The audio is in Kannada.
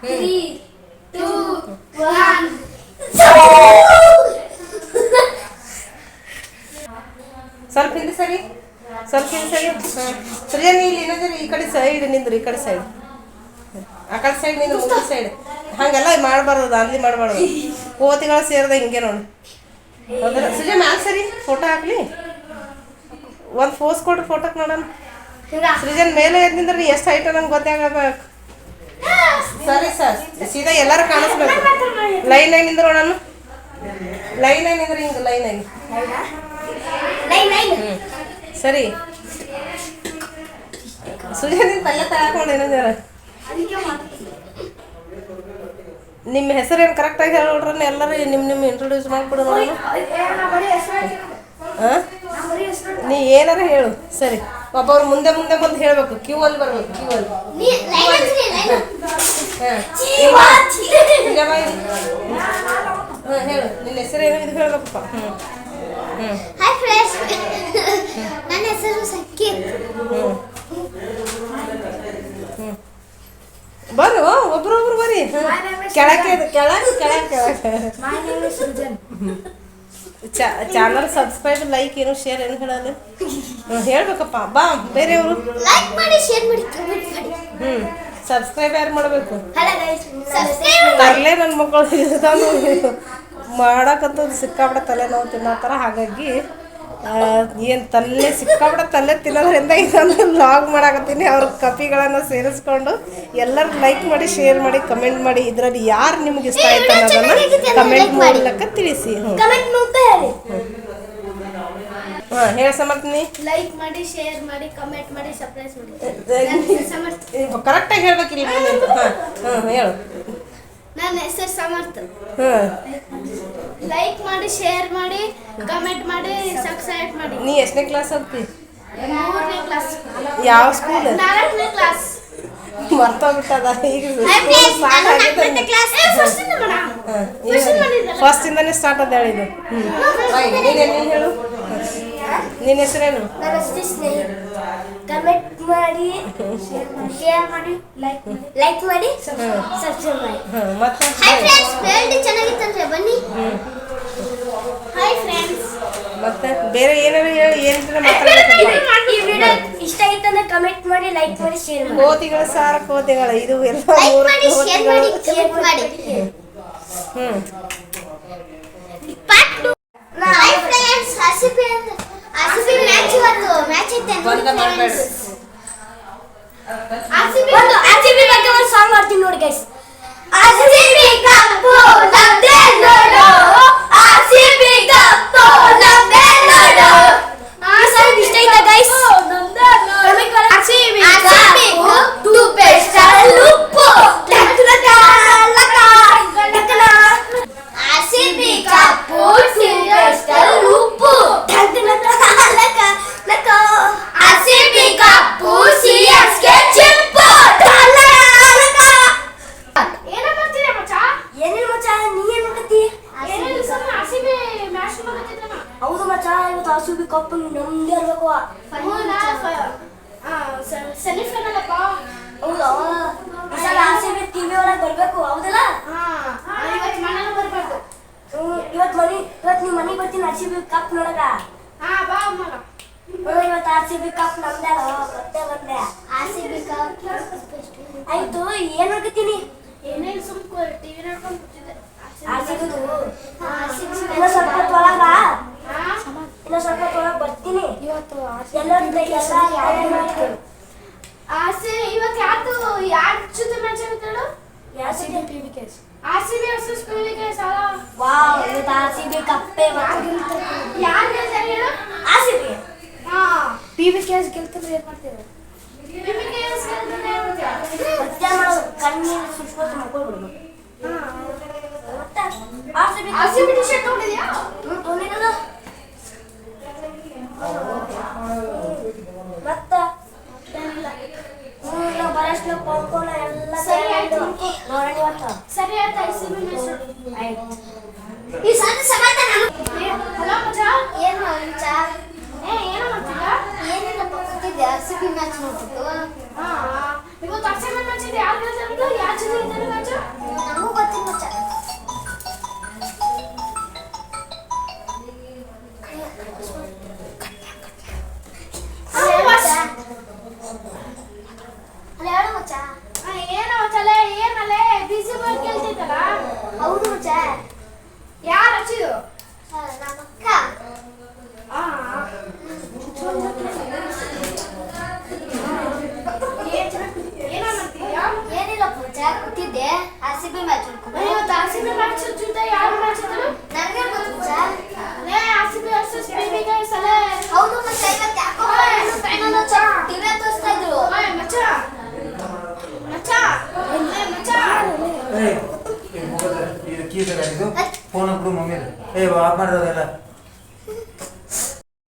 Three, two, one. ಸ್ವಲ್ಪ ಹಿಂದೆ ಸರಿ. ಸ್ವಲ್ಪ ಹಿಂದೆ ಸರಿ. ಹಾಂ. ಸರಿಯಾ ಇಲ್ಲಿ ಏನಂದ್ರೆ ಈ ಕಡೆ ಸೈಡ್ ನಿಂದ್ರು ಈ ಕಡೆ ಸೈಡ್ ಆ ಕಡೆ ಸೈಡ್ ನಿಂದ್ರು ಮುಂದೆ ಸೈಡ್ ಹಂಗೆಲ್ಲ ಮಾಡಬಾರ್ದು ಅಲ್ಲಿ ಮಾಡಬಾರ್ದು. ಕೋತಿಗಳು ಸೇರಿದ ಹಿಂಗೆ ನೋಡಿ. ಸರಿ ಸುಜಾ ಮ್ಯಾಲೆ ಸರಿ. ಫೋಟೋ ಹಾಕ್ಲಿ. ಒಂದು ಫೋಸ್ ಕೊಡ್ರಿ ಫೋಟೋಕ್ಕೆ ನೋಡೋಣ. ಸೃಜನ್ ಮೇಲೆ ಎದ್ದು ನಿಂದ್ರೆ ಎಷ್ಟು ಹೈಟ್ ನಂಗೆ ಗೊತ್ತಾಗಬೇಕು ಸರಿ ಸರ್ ಸೀದಾ ಎಲ್ಲರೂ ಕಾಣಿಸ್ಬೇಕು. ಲೈನ್ ಲೈನ್ ನಿಂದ್ರು ನೋಡೋಣ ಲೈನ್ ಆಗಿ ನಿಂದ್ರೆ ಹಿಂಗೆ ಲೈನ್ ಆಗಿ ಸರಿ. ಸುಜನ್ ತಲೆ ಪಲ್ಯ ತಗೊಂಡು ಏನಂದ್ರೆ ಅದಕ್ಕೆ ಮಾಡ್ತೀನಿ. ನಿಮ್ಮ ಹೆಸರೇನು ಕರೆಕ್ಟಾಗಿ ಹೇಳ್ರಿ ಎಲ್ಲರೂ ನಿಮ್ಮ ನಿಮ್ಮ ಇಂಟ್ರೊಡ್ಯೂಸ್ ಮಾಡಿಬಿಡು ನೋಡಿ. ಹಾಂ. ನೀ ಏನಾರ ಹೇಳು ಸರಿ. ಒಬ್ಬರು ಮುಂದೆ ಮುಂದೆ ಬಂದು ಹೇಳ್ಬೇಕು ಕ್ಯೂ ಅಲ್ಲಿ ಬರ್ಬೇಕು ಕ್ಯೂ ಅಲ್ಲಿ. ಹಾಂ. ಹೇಳು. ನಿನ್ನ ಹೆಸರೇನು ಇದು ಹೇಳ್ಬೇಕಪ್ಪ ಹ್ಞೂ ಹ್ಞೂ ಹಾಯ್ ಫ್ರೆಂಡ್ಸ್ ನನ್ನ ಹೆಸರು ಹ್ಞೂ ಹ್ಞೂ ಬರ್ರಿ ಒಬ್ರೊಬ್ರು ಒಬ್ರು ಬರ್ರಿ ಕೆಳಕ್ಕೆ ಕೆಳಗೆ ಕೆಳಗೆ ಕೆಳಗೆ my name is Srujan channel subscribe like ಏನು ಶೇರ್ ಏನು ಹೇಳಲ್ಲ ಹೇಳ್ಬೇಕಪ್ಪ ಬಾ ಬೇರೆಯವರು. ಲೈಕ್ ಮಾಡಿ ಶೇರ್ ಮಾಡಿ ಕಮೆಂಟ್ ಮಾಡಿ. ಹ್ಞೂ ಸಬ್ಸ್ಕ್ರೈಬ್ ಯಾರು ಮಾಡಬೇಕು? ತರಲೆ ನನ್ನ ಮಕ್ಕಳು ಮಾಡಕಂತದ್ದು ಸಿಕ್ಕಾಬಿಡ ತಲೆನೋವು ತಿನ್ನತ್ತಾರ ಹಾಗಾಗಿ ಏನು ತಲೆ ಸಿಕ್ಕಾಬಿಡ ತಲೆ ತಿನ್ನೋದ್ರಿಂದ ಇದನ್ನು ಲಾಗ್ ಮಾಡಾಕತ್ತೀನಿ. ಅವ್ರ ಕಪಿಗಳನ್ನು ಸೇರಿಸ್ಕೊಂಡು ಎಲ್ಲರೂ ಲೈಕ್ ಮಾಡಿ ಶೇರ್ ಮಾಡಿ ಕಮೆಂಟ್ ಮಾಡಿ. ಇದರಲ್ಲಿ ಯಾರು ನಿಮ್ಗೆ ಇಷ್ಟ ಆಯ್ತು ಅನ್ನೋದನ್ನು ಕಮೆಂಟ್ ಮೂಲಕ ತಿಳಿಸಿ. ಕಮೆಂಟ್ ಮೂಲಕ ಹೇಳಿ. ಹಾಂ ಹೇಳ ಸಮರ್ಥನಿ. ಲೈಕ್ ಮಾಡಿ ಶೇರ್ ಮಾಡಿ ಕಮೆಂಟ್ ಮಾಡಿ ಸರ್ಪ್ರೈಸ್ ಮಾಡಿ. ಕರೆಕ್ಟಾಗಿ ಹೇಳ್ಬೇಕಿಲ್ಲ ಮುಂದೆ ಹಾಂ ಹಾಂ ಹೇಳು. ನನ್ನ ಹೆಸರು ಸಮರ್ಥ. ಹಾಂ ಲೈಕ್ ಮಾಡಿ ಶೇರ್ ಮಾಡಿ ಕಮೆಂಟ್ ಮಾಡಿ ಸಬ್ಸ್ಕ್ರೈಬ್ ಮಾಡಿ. ನೀ ಎಷ್ಟನೇ ಕ್ಲಾಸ್ ಓದ್ತಿ? ಮೂರನೇ ಕ್ಲಾಸ್ ಯಾವ ಸ್ಕೂಲ್ ನಾಲ್ಕನೇ ಕ್ಲಾಸ್ ಮರ್ತೋಗ್ಬಿಟ್ಟದ. ಈಗ ಫಸ್ಟ್ ಇಂದಾನೆ? ಸ್ಟಾರ್ಟ್ ಅದ ಹೇಳಿದ್ದು. ನೀನೇ ನೀನು ಹೇಳು? ನಿನ್ನ ಹೆಸರೇನು? ಕಮೆಂಟ್ ಮಾಡಿ ಶೇರ್ ಮಾಡಿ ಲೈಕ್ ಲೈಕ್ ಮಾಡಿ ಸಬ್ಸ್ಕ್ರೈಬ್ ಮಾಡಿ. ಮತ್ತೆ ಹಾಯ್ ಫ್ರೆಂಡ್ಸ್ ಬೇಲ್ಡಿ ಚೆನ್ನಾಗಿತ್ತಂದ್ರೆ ಬನ್ನಿ ಹಾಯ್ ಫ್ರೆಂಡ್ಸ್ ಮತ್ತೆ ಬೇರೆ ಏನಾರು ಹೇಳಿ ಏನಿದ್ರೆ ಮಾತಾಡ್ಬೇಕು ಈ ವಿಡಿಯೋ ಇಷ್ಟ ಆಗಿತ್ತಂದ್ರೆ ಕಮೆಂಟ್ ಮಾಡಿ ಲೈಕ್ ಮಾಡಿ ಶೇರ್ ಮಾಡಿ. ಕೋತಿಗಳ ಸಾರ ಕೋತಿಗಳ ಇದು ಎಲ್ಲ ಲೈಕ್ ಮೂರು ಮಾಡಿ ಶೇರ್ ಮಾಡಿ ಕಮೆಂಟ್ ಮಾಡಿ. ಹ್ಮ್. ಪಾರ್ಟ್ 2 ಹಾಯ್ ಫ್ರೆಂಡ್ಸ್ ಅಂತ ಹಸಿಪಿ ಮ್ಯಾಚ್ ಇವತ್ತು ಮ್ಯಾಚ್ ಐತೆ ಬಂದ ಮಾಡ್ಬೇಡ ಹಸಿಪಿ ಒಂದು ಆರ್ಸಿಬಿ ಬಗ್ಗೆ ಒಂದು ಸಾಂಗ್ ಮಾಡ್ತೀನಿ ನೋಡಿ ಗೈಸ್ ಹಸಿಪಿ ಕಪ್ಪು ನಮ್ದೇ ಸೆಮಿಫೈನಲ್ ಅಪ್ಪ ಹೌದಾ? ಈ ಸಲ ಆರ್ ಸಿ ಬಿ ಟಿವಿ ಒಳಗೆ ಬರಬೇಕು ಹೌದಲ್ಲ? ಇವತ್ತು ಮನೇಲಿ ಬರಬೇಕು ಇವತ್ತು ಮನಿ ಇವತ್ತು ನಿಮ್ಮ ಮನೆಗೆ ಬರ್ತೀನಿ ಆರ್ ಸಿ ಬಿ ಕಪ್ ನೋಡಕ. ಹಾ ಬಾ ಇವತ್ತು ಆರ್ ಸಿ ಬಿ ಕಪ್ ನಮ್ದೇ ಅಲ್ಲ ಮತ್ತೆ ಬಂದೆ. ಕಪ್ ಆಯ್ತು ಏನು ಮಾಡ್ಕತ್ತೀನಿ? ಏನೇ ಸುಮ್ ಟಿವಿ ನೋಡ್ಕೊಂಡು ಕೂತಿದ್ದೆ. ಆರ್ ಸಿ ಬಿದು ಆರ್ಸಿಬಿ ಇನ್ನೂ ಸ್ವಲ್ಪ ಇನ್ನೂ ಬರ್ತೀನಿ. ಇವತ್ತು ಎಲ್ಲರ ಎಲ್ಲ ಯಾರ್ಯಾರು ಮಾಡ್ತೀವಿ ಆರ್ಸಿ ಇವತ್ತು ಯಾರ್ದು ಯಾರ ಜೊತೆ match ಆಗುತ್ತೇಳು R C B RCB versus PVK ಸಾಲ ವಾವ್ ಇವತ್ತು ಆರ್ ಸಿ ಬಿ ಕಪ್ಪೇ ಯಾರು ಗೆಲ್ತಾರೆ ಹೇಳು ಆರ್ ಸಿ ಬಿ ಹಾ ಪಿ ಬಿ ಕೆ ಎಸ್ ಗೆಲ್ತಂದ್ರೆ ಏನ್ ಮಾಡ್ತೀವಿ ಪಿವಿಕೆ ಗೆಲ್ತಾರೆ ಹೇಳ್ತೀಯ? ಮತ್ತೆ ಮಾಡೋದು ಕಣ್ಣೀರು ಸುಟ್ಕೊಟ್ಟು ಮಕ್ಕೊಳ್ಬಿಡ್ಬೇಕು ಮತ್ತೆ R C B RCB T shirt ತಗೊಂಡಿದ್ಯಾ ಹ್ಮ್, ತೊಗೊಂಡಿರೋದು. ಮತ್ತ ಹ್ಮ್, ನಾವು ಬರೋಷ್ಟು ಕೊಂಡ್ಕೊಂಡು ಎಲ್ಲ ಸರಿ ಆಯ್ತು. ನೋಡೋಣ ಇವತ್ತು ಸರಿ ಆಯ್ತು ಐಸಿಬಿ ಮ್ಯಾಚ್ ಆಯ್ತು. ಈ ಸಣ್ಣ ಸಮಾತ ನಾನು ಹಲೋ ಮಚ್ಚ. ಏನು ಮಚ್ಚ. ಏ ಏನು ಮಾಡ್ತಿದ್ಯಾ ಏನಿಲ್ಲ ಕೂತಿದ್ದೆ. ಆರ್ಸಿಬಿ ಮ್ಯಾಚ್ ನೋಡ್ತಿದ್ದು ಕೂತಿದ್ದೆ. ಆರ್ ಸಿ ಬಿ ಮ್ಯಾಚ್ ಇವತ್ತು ಮ್ಯಾಚ್ ಮ್ಯಾಚ್ ಹೌದು ಏ ಮೊಬೈಲ್ ಇದು ಫೋನ್ ಏ